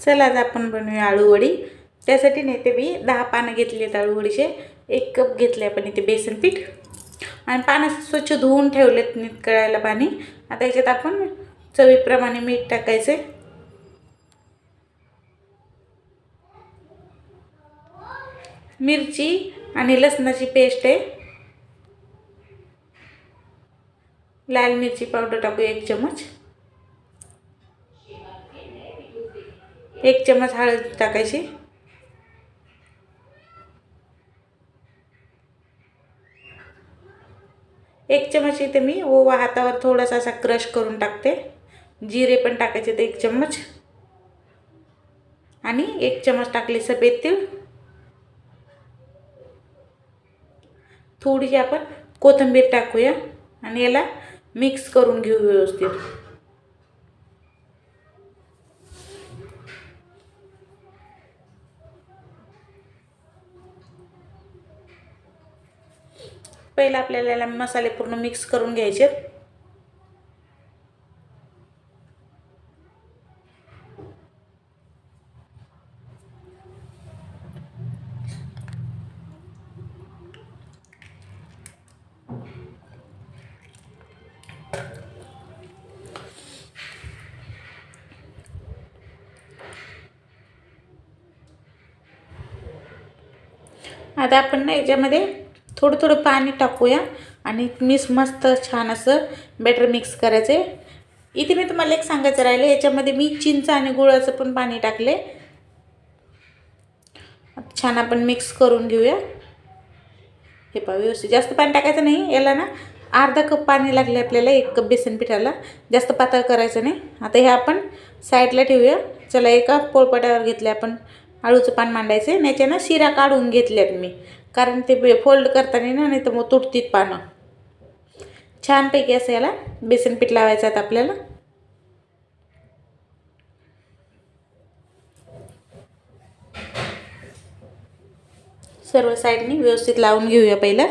चला आज आपण बनवूया आळूवडी त्यासाठी नाही ते मी दहा पानं घेतली आहेत आळूवडीचे एक कप घेतले आपण इथे बेसन पीठ. आणि पानं स्वच्छ धुवून ठेवलेत नीट कळायला पाणी. आता याच्यात आपण चवीप्रमाणे मीठ टाकायचे. मिरची आणि लसणाची पेस्ट आहे. लाल मिरची पावडर टाकूया एक चमच. एक चमच हळद टाकायची. एक चमच इथे मी ओवा हातावर थोडासा असा क्रश करून टाकते. जिरे पण टाकायचे ते एक चम्मच. आणि एक चमच टाकले सफेद तीळ. थोडीशी आपण कोथिंबीर टाकूया आणि याला मिक्स करून घेऊ व्यवस्थित. पहिला आपल्याला मसाले पूर्ण मिक्स करून घ्यायचे. आता आपण ना याच्यामध्ये थोडं थोडं पाणी टाकूया आणि मिस मस्त छान असं बॅटर मिक्स करायचं आहे इथे मी तुम्हाला एक सांगायचं राहिलं याच्यामध्ये मी चिंच आणि गुळाचं पण पाणी टाकले छान आपण मिक्स करून घेऊया. हे पहा व्यवस्थित. जास्त पाणी टाकायचं नाही याला ना अर्धा कप पाणी लागले आपल्याला एक कप बेसन पिठाला. जास्त पातळ करायचं नाही. आता हे आपण साईडला ठेवूया. चला एका पोळपाट्यावर घेतले आपण. आळूचं पान मांडायचं आणि ना शिरा काढून घेतल्यात मी. कारण ते फोल्ड करताना ना नाही तर मग तुटतीत पानं. छानपैकी असं याला बेसन पीठ लावायचं आहे आपल्याला. सर्व साईडनी व्यवस्थित लावून घेऊया पहिलं.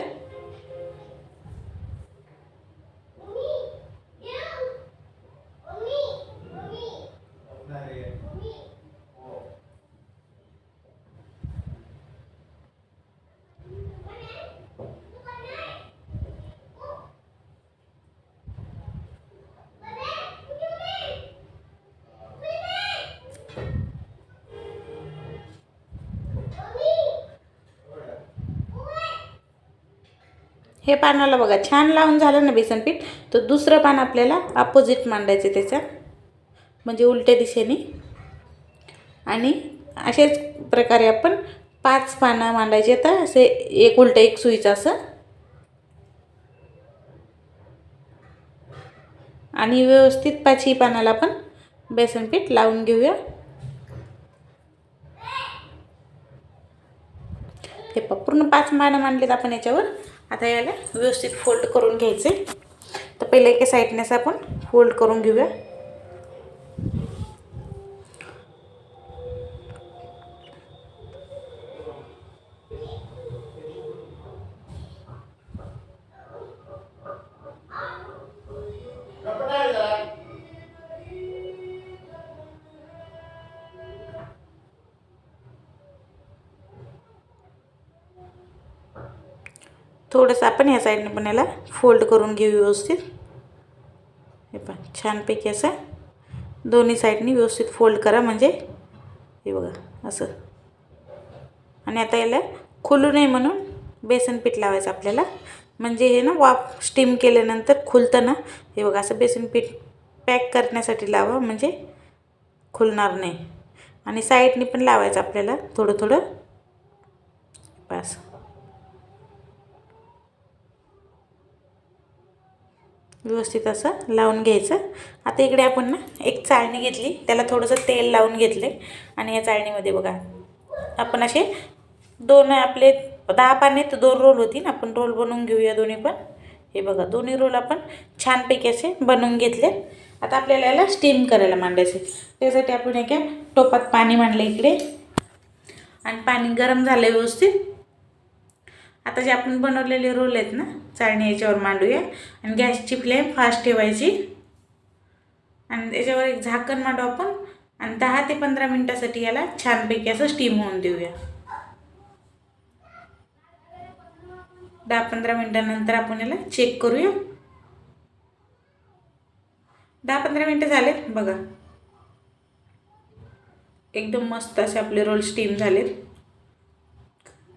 हे पानाला बघा छान लावून झालं ना बेसन पीठ. तर दुसरं पान आपल्याला अपोजिट मांडायचं त्याच्या म्हणजे उलट्या दिशेने. आणि अशाच प्रकारे आपण पाच पानं मांडायचे. तर असे एक उलटं एक सुईचं असं. आणि व्यवस्थित पाचही पानाला आपण बेसन पीठ लावून घेऊया. हे प पूर्ण पाच पानं मांडलेत आपण याच्यावर. आता याला व्यवस्थित फोल्ड करून घ्यायचे. तर पहिले एका साईडनेच आपण फोल्ड करून घेऊया. थोडंसं आपण ह्या साईडने पण याला फोल्ड करून घेऊ व्यवस्थित. हे पण छानपैकी असं दोन्ही साईडनी व्यवस्थित फोल्ड करा. म्हणजे हे बघा असं. आणि आता याला खुलू नये म्हणून बेसन पीठ लावायचं आपल्याला. म्हणजे हे ना वाफ स्टीम केल्यानंतर खुलतं ना हे बघा असं बेसन पीठ पॅक करण्यासाठी लावा. म्हणजे खुलणार नाही. आणि साईडनी पण लावायचं आपल्याला थोडं थोडं. बस व्यवस्थित असं लावून घ्यायचं. आता इकडे आपण ना एक चाळणी घेतली. त्याला थोडंसं तेल लावून घेतले. आणि या चाळणीमध्ये बघा आपण असे दोन आपले दहा पाने तर दोन रोल होतील. आपण रोल बनवून घेऊया दोन्ही पण. हे बघा दोन्ही रोल आपण छानपैकी असे बनवून घेतले. आता आपल्याला याला स्टीम करायला मांडायचे त्यासाठी आपण एका टोपात पाणी मांडलं इकडे. आणि पाणी गरम झालं व्यवस्थित. आता जे आपण बनवलेले रोल आहेत ना चाळणी याच्यावर मांडूया. आणि गॅसची फ्लेम फास्ट ठेवायची. आणि त्याच्यावर एक झाकण मांडू आपण. आणि दहा ते पंधरा मिनटासाठी याला छानपैकी असं स्टीम होऊन देऊया. दहा पंधरा मिनटानंतर आपण याला चेक करूया. दहा पंधरा मिनटं झालेत बघा. एकदम मस्त असे आपले रोल स्टीम झालेत.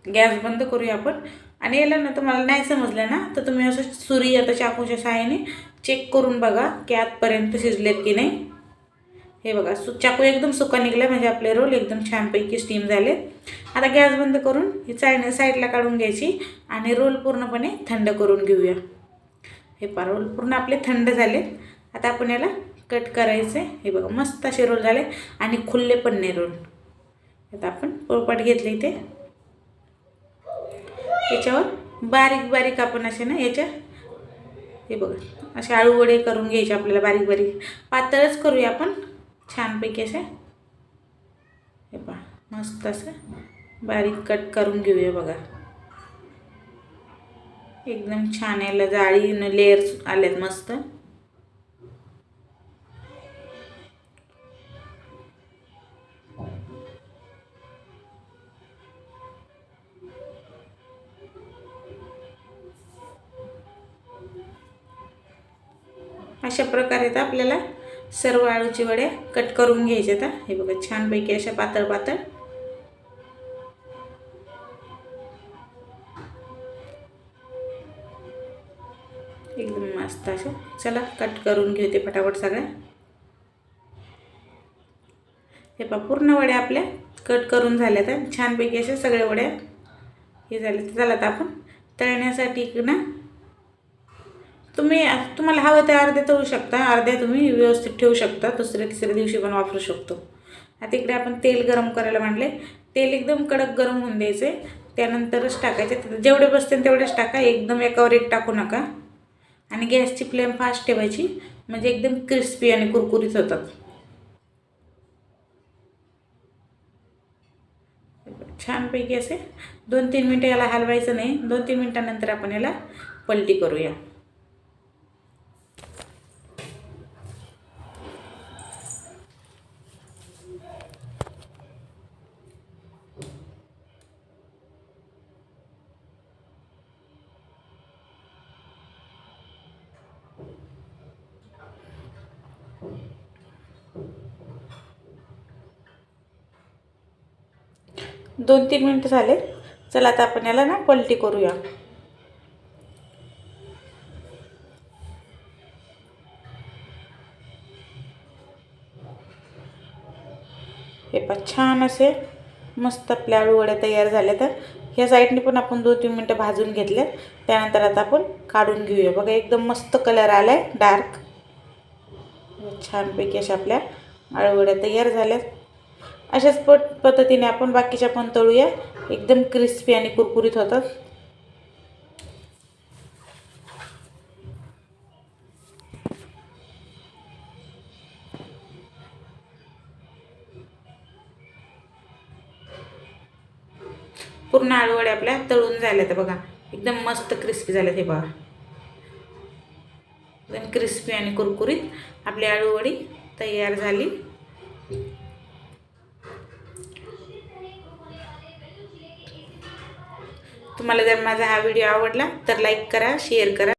गॅस बंद करूया आपण. आणि याला ना तुम्हाला नाही समजलं ना तर तुम्ही असं सुरी आता चाकूच्या सहाय्याने चेक करून बघा की आतपर्यंत शिजलेत की नाही. हे बघा सु चाकू एकदम सुका निघला म्हणजे आपले रोल एकदम छानपैकी स्टीम झाले आता गॅस बंद करून ही चायने साईडला काढून घ्यायची आणि रोल पूर्णपणे थंड करून घेऊया. हे पा रोल पूर्ण आपले थंड झाले आता आपण याला कट करायचे. हे बघा मस्त असे रोल झाले. आणि खुल्ले पण नाही रोल. आता आपण पोळपाट घेतले इथे. याच्यावर बारीक बारीक आपण असे ना याच्या हे बघा असे आळूवडे करून घ्यायचे आपल्याला बारीक बारीक. पातळच करूया आपण छानपैकी असे. हे पहा मस्त असं बारीक कट करून घेऊया बघा. एकदम छान याला जाळी लेअर्स आल्यात मस्त. अशा प्रकारे तर आपल्याला सर्व आळूची वड्या कट करून घ्यायच्या आता. हे बघा छानपैकी अशा पातळ पातळ. एकदम मस्त असं चला कट करून घेते फटाफट सगळ्या. हे पा पूर्ण वड्या आपल्या कट करून झाल्या तर छानपैकी अशा सगळ्या वड्या हे झाल्या तर चला तर आपण. तळण्यासाठी ना तुम्ही तुम्हाला हवं ते अर्धे तळू शकता अर्ध्या तुम्ही व्यवस्थित ठेवू शकता दुसऱ्या तिसऱ्या दिवशी पण वापरू शकतो. आता इकडे आपण तेल गरम करायला मांडले. तेल एकदम कडक गरम होऊन द्यायचे. त्यानंतरच टाकायचे. जेवढे बसतील तेवढेच टाका. एकदम एकावर एक टाकू नका. आणि गॅसची फ्लेम फास्ट ठेवायची. म्हणजे एकदम क्रिस्पी आणि कुरकुरीत होतात. छानपैकी असे दोन तीन मिनटं याला हलवायचं नाही. दोन तीन मिनटानंतर आपण याला पलटी करूया. दोन तीन मिनटं झाले. चला आता आपण याला ना पलटी करूया. हे पण छान असे मस्त आपल्या आळू वड्या तयार झाल्या तर. ह्या साईडने पण आपण दोन तीन मिनटं भाजून घेतल्या. त्यानंतर आता आपण काढून घेऊया. बघा एकदम मस्त कलर आला आहे डार्क छानपैकी अशा आपल्या आळूवड्या तयार झाल्यात. अशाच पट पद्धतीने आपण बाकीच्या पण तळूया. एकदम क्रिस्पी आणि कुरकुरीत होतात पूर्ण आळूवडे आपल्या तळून झाल्या तर बघा. एकदम मस्त क्रिस्पी झाल्यात ते बघा. एकदम क्रिस्पी आणि कुरकुरीत आपली आळूवडी तयार झाली. तुम्हाला जर माझा हा व्हिडिओ आवडला तर लाईक करा शेअर करा.